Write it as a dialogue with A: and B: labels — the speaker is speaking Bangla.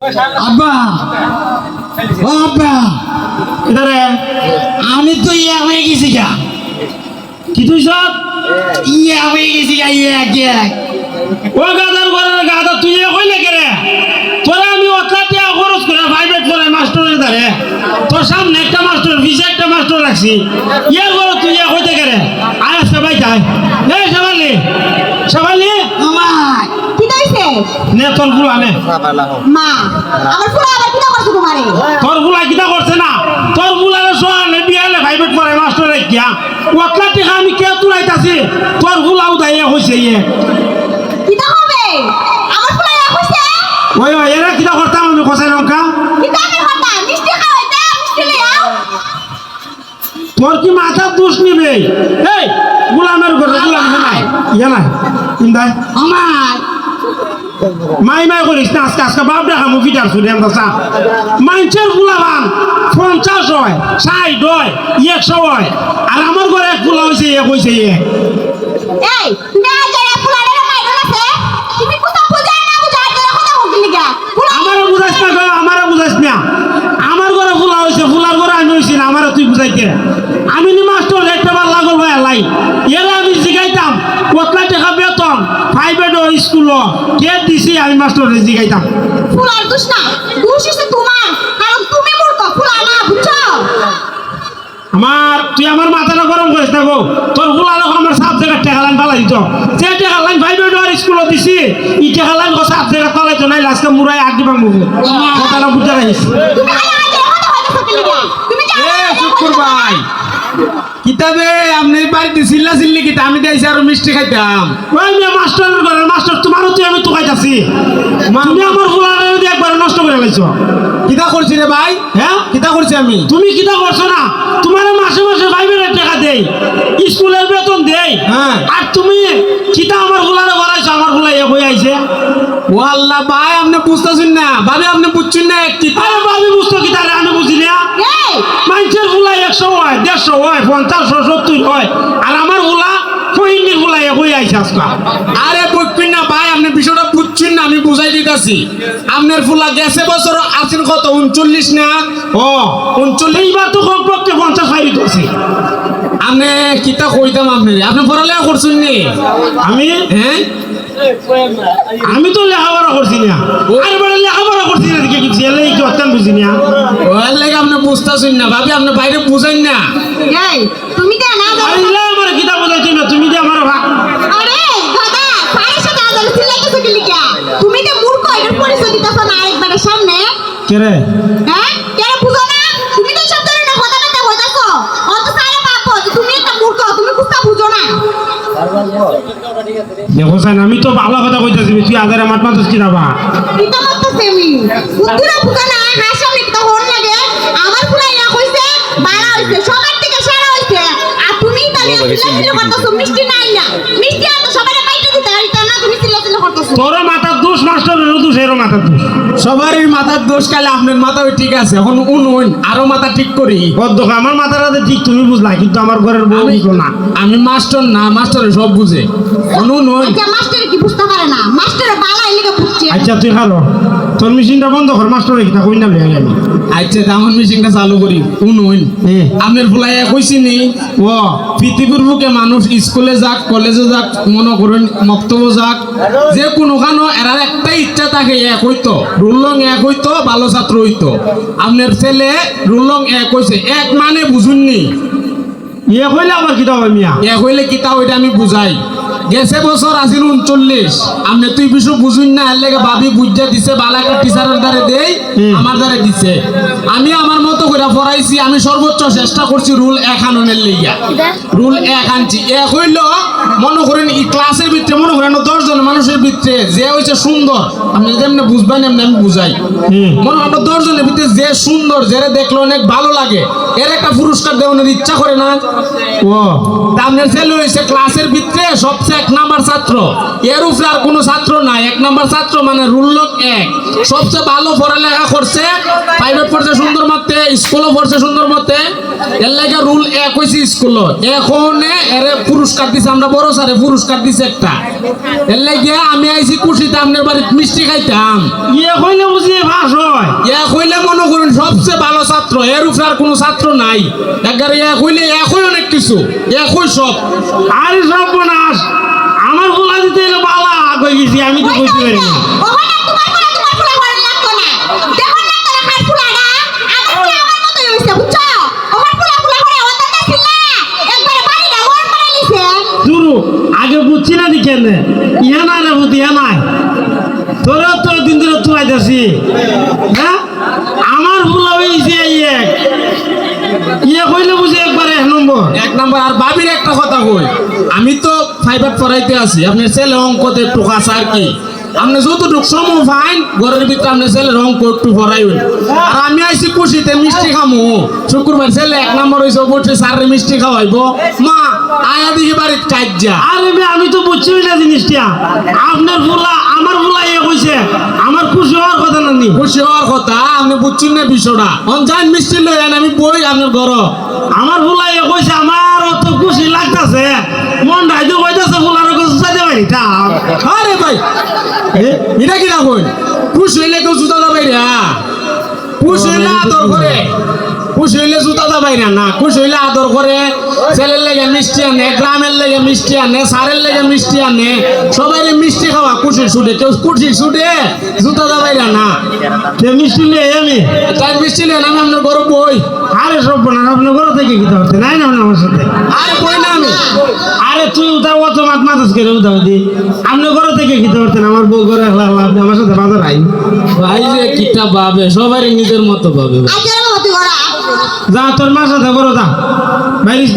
A: আব্বা! ও আব্বা! আমি তো ইয়া হয়ে গেছি গা।
B: কি তুই সব?
A: ইয়া হয়ে গেছি গা, ইয়া কে
B: ও গাদার ঘরের গাদা, তুই এ কইলে কে রে? তোরা আমি অতলাতে খরচ করে প্রাইভেট করে মাস্টারের দ্বারে তোর সামনে একটা মাস্টার পিছে একটা মাস্টার রাখছি। ইয়ে বলো, তুই এ কইতে কে রে? আয় সবাই যাই এ সবালি সবালি
A: আমার
C: কি কইছে
B: নে তোরগুলা নে
C: মা আমার ফুলা আবার কি করছে তোমারে?
B: তোরগুলা কিটা করছে না? তোর গুলারে সোয়ালে বিয়ালে প্রাইভেট করে মাস্টারে কিয়া? অতলাতে আমি কে তুলাইতাছি? তোরগুলা উদাইয়ে হইছে ইয়ে।
C: কি হবে আমার ইয়া কইছে?
B: ওই ওই এরা কিটা করতাম আমি কষাই লঙ্কা
C: কি? দামের কথা মিষ্টি খাওয়াইতে মিষ্টি লিয়াও
B: তোর কি মাথা দোষ নিবে? এই গুলামের ঘরে গুলাম নাই। ইয়া নাই ইন্দাই
A: আমার
B: মাই মাই করিস না আজকে আজকে বাপ দেখা মুভি ডার শুনে আমরা চা মাইনছের গুলাবান পঞ্চাশ হয় ষাট হয় একশো হয় আর আমার ঘরে একগুলা হয়েছে এক হয়েছে এক।
C: এই তুমি আজ এই ফুলারে মাইরো নাছে তুমি কোথা বুঝাই না বুঝাই করে কথা বললি লিগা? ফুলা
B: আমারে বুঝাইস না আমারে ঘরে ফুলা হয়েছে ফুলার ঘরে আমি হয়েছি না আমারে তুই বুঝাইতে। আমি নি মাস্টার একটা বার লাগল ভাই লাই। এরা আমি জিগাইতাম কতলা টাকা বেতন প্রাইভেট স্কুল কে দিছি? আমি মাস্টারে জিগাইতাম
C: ফুলার দোষ না। দোষ হচ্ছে তোমার। কারণ তুমি মূর্খ। ফুলা না বুঝছ?
B: আমার তুই আমার মাথাটা গরম করিস না গো। তোর ফুলা লোক আমার সাত জায়গার টাকা লাইন পালাই দিত। যে টাকা লাইন ভাই প্রাইভেট স্কুল দিছি ই টাকা লাইন সাত জায়গা পালাই তো নাই লাস্টে মুরাই আগ দিবাং মুখে কথাটা বুঝতে রাখিস
D: ভাই। কিতাবে আপনি বাড়িতে চিল্লা চিল্লি কিতা আমি দিয়েছি আরও মিষ্টি খাইতাম।
B: ওই মাস্টার আমি তোকাইতাছি তুমি আমার ফুলারে একবার নষ্ট করে লাইছ
D: কিতা করছি রে ভাই?
B: হ্যাঁ?
D: কিতা করছি আমি?
B: তুমি কিটা করছ না? তোমার মাসে মাসে প্রাইভেটের টাকা দেই স্কুলের বেতন দেই।
D: হ্যাঁ।
B: আর তুমি কিটা আমার ফুলারে বাড়াইছো আমার ফুলাই হয়ে আইছে?
D: ও আল্লাহ ভাই আপনি বুঝতেছেন না। ভাবি আপনি বুঝছেন না কিতা।
B: আরে ভাবি বুঝতো কি তাহলে আমি বুঝি না। মানুষের ফুলাই একশো হয় দেড়শো হয় পঞ্চাশ সত্তর হয়। আর আমার ফুলা ফহিনীর এক হয়ে আইছে আজকে
D: আরে বুঝবেন না ভাই আপনি বিষয়টা বুঝছেন না আমি বুঝাই দিতেছি আপনার ফুলা গেছে বছর আছেন কত? উনচল্লিশ না?
B: ও
D: উনচল্লিশ
B: এইবার তো কমপক্ষে পঞ্চাশ
D: আপনি কিতা কইতাম আপনি আপনি পড়ালেখা করছেন নি?
B: আমি?
D: হ্যাঁ?
B: আমি তো লেখাপড়া করছি না। আরে বড় লেখাপড়া করছি না দেখে কিছু এলে কি অত্যন্ত বুঝি না।
D: ওর লাগে আপনি বুঝতেছেন না ভাবি আপনি বাইরে বুঝেন না।
C: এই তুমি না
B: আরে ইলা আমার কিতাব বোঝাইছি না তুমি যে আমার ভাগ
C: আরে দাদা সাড়ে সাথে আদালত সিলাই গেছে কি লিগা তুমি তো মূর্খ এটার পরিচয় দিতেছ না আরেকবারের সামনে
B: কে রে?
C: হ্যাঁ? কেন বুঝো না? তুমি তো সব ধরনের কথা কথা হইতাছ অত সারে পাপো তুমি একটা মূর্খ তুমি কুস্তা বুঝো না।
B: আমি তো ভালো কথা কইতাছি তুই কি
C: এটা মত সেমি উত্তরা বুঝো না হাসা মিথ্যা হন লাগে। আমার পুরা কইছে বাড়া হইছে সবার থেকে সেরা হইছে। আর তুমি তাহলে সিলাই করতেছো মিষ্টি নাই না। মিষ্টি আর তো সবারে পাইতে দিতে পারিতা না তুমি সিলাই করতেছো।
B: তোর মাথার দোষ মাস্টারের দোষ এরও মাথার দোষ
D: সবারই মাথার দোষ কালে আপনার মাথাও ঠিক আছে। এখন উন উন আরও মাথা ঠিক করি।
B: বদ্ধ আমার মাথার হাতে ঠিক তুমি বুঝলা কিন্তু আমার ঘরের বউ বুঝলো না।
D: আমি মাস্টার না মাস্টারে সব বুঝে। উন উন
C: আচ্ছা মাস্টার কি বুঝতে পারে না? মাস্টার বালা এলিকে বুঝছে।
B: আচ্ছা তুই খালো তোর মেশিনটা বন্ধ কর মাস্টার কি তা কই না লইয়া আমি
D: আচ্ছা তেমন মেশিনটা চালু করি। উন উন।
B: এ।
D: আপনার ফুলাই কইছি নি ও। পৃথিবীর বুকে মানুষ স্কুলে যাক কলেজে যাক মনে করুন মক্তব্য যাক যে কোনো কানো এরার একটাই ইচ্ছা থাকে এক হইতো রুলং এক হইতো ভালো ছাত্র হইতো। আপনার ছেলে রুলং এক হইছে। এক মানে বুঝুননি।
B: ইয়ে কইলে আমার কিতাব মিয়া?
D: এক হইলে কিতাব ওইটা আমি বুঝাই। গেছে বছর আসিল উনচল্লিশ। আপনি তুই বিশু বুঝুন না এর লেগে ভাবি বুঝা দিছে বালাকে টিচারের দ্বারে দেই। আমার দ্বারে দিছে। আমি আমার মতো পড়াইছি আমি সর্বোচ্চ চেষ্টা করছি রুল এক আননের লিগা। রুল এক আনছি। এক হইল মনে করেন এই ক্লাসের ভিতরে মনে করেন দশ জন মানুষের ভিতরে যে হয়েছে সুন্দর আমি যেমনি বুঝবেন এমনি আমি বুঝাই। মনে করেন দশ জনের ভিতরে যে সুন্দর যে দেখলে অনেক ভালো লাগে। এর একটা পুরস্কার দেওয়ানোর ইচ্ছা করে না?
B: ও।
D: আপনার ছেলে হয়েছে ক্লাসের ভিতরে সবচেয়ে এক নাম্বার ছাত্র। এর উপরে আর কোনো ছাত্র নাই। এক নাম্বার ছাত্র মানে রুল লোক এক। সবচেয়ে ভালো পড়ালেখা করছে প্রাইভেট পড়ছে সুন্দর মতে স্কুলও পড়ছে সুন্দর মতে। এর লাগে রুল এক হয়েছে স্কুল এখন এরে পুরস্কার দিছে আমরা বড় স্যারে পুরস্কার দিছে একটা। এর লাগে আমি আইছি খুশিতে আপনার বাড়িতে মিষ্টি খাইতাম।
B: ইয়ে কইলে বুঝি ফাঁস হয়।
D: এক হইলে মনে করুন সবচেয়ে ভালো ছাত্র এর উপরে আর কোনো ছাত্র নাই। একবারে এক হইলে অনেক কিছু, এক হই সব।
B: আরে সব বোনাস আমার বলা দিতে এলো বালা কই গেছি, আমি তো বুঝতে পারি না। আগে বুঝছি না দেখে নে ইয়া না রে ইয়া নাই। তোরা তো দিন ধরে তুই আইতাছি হ্যাঁ আমার ভুল হয়েছে ইয়ে ইয়ে কইলে বুঝি একবারে এক নম্বর।
D: এক নম্বর, আর বাবির একটা কথা কই, আমি তো ফাইবার পড়াইতে আছি, আপনার ছেলে অঙ্কতে টোকা আর কি? আপনি যতটুকু সময় ফাইন ঘরের ভিতরে আপনার ছেলের অঙ্ক একটু পড়াইবেন আর আমি আইছি খুশিতে মিষ্টি খামু। শুক্রবার ছেলে এক নাম্বার হয়েছে বলছে স্যারের মিষ্টি খাওয়াইবো। মা আয়া দিকে বাড়ির কাজ্যা
B: আরে আমি তো বুঝছি না জিনিসটা। আপনার ভুলা আমার ভুলা ইয়ে কইছে আমার খুশি হওয়ার কথা না নি?
D: খুশি হওয়ার কথা আপনি বুঝছেন না বিষয়টা। অনজাইন মিষ্টি লই আমি বই আপনার ঘর।
B: আমার ভুলা ইয়ে কইছে আমার অত খুশি লাগতাছে মন রাইতো কইতাছে ভুলার
D: আরে ভাই এটা কি রাখুন খুশি হইলে কেউ জুতা দাবাই রে খুশি হইলে আদর করে। খুশি হইলে জুতা দাবাই না না খুশি হইলে আদর করে। ছেলের লেগে মিষ্টি আনে, গ্রামের লেগে মিষ্টি আনে, সারের লেগে মিষ্টি আনে সবাই মিষ্টি খুশির ছুটে কেউ খুশির ছুটে জুতা দাবাই না।
B: সে মিষ্টি নিয়ে আমি?
D: তাই মিষ্টি নেন আমি আপনার ঘর বই।
B: আরে সব বোনা আপনার ঘর থেকে কি ধরতে নাই না আমার সাথে
D: আরে বই না আমি।
B: আরে তুই উঠাও অত মাত মাতাস করে উঠাও দি? আপনার ঘর থেকে কি ধরতেন আমার বউ ঘরে একলা একলা, আপনি আমার সাথে বাজার আইন
D: ভাই যে কিটা ভাবে? সবাই নিজের মতো ভাবে
C: আজের
B: যা তোর মার সাথে করো যা। বাইরিস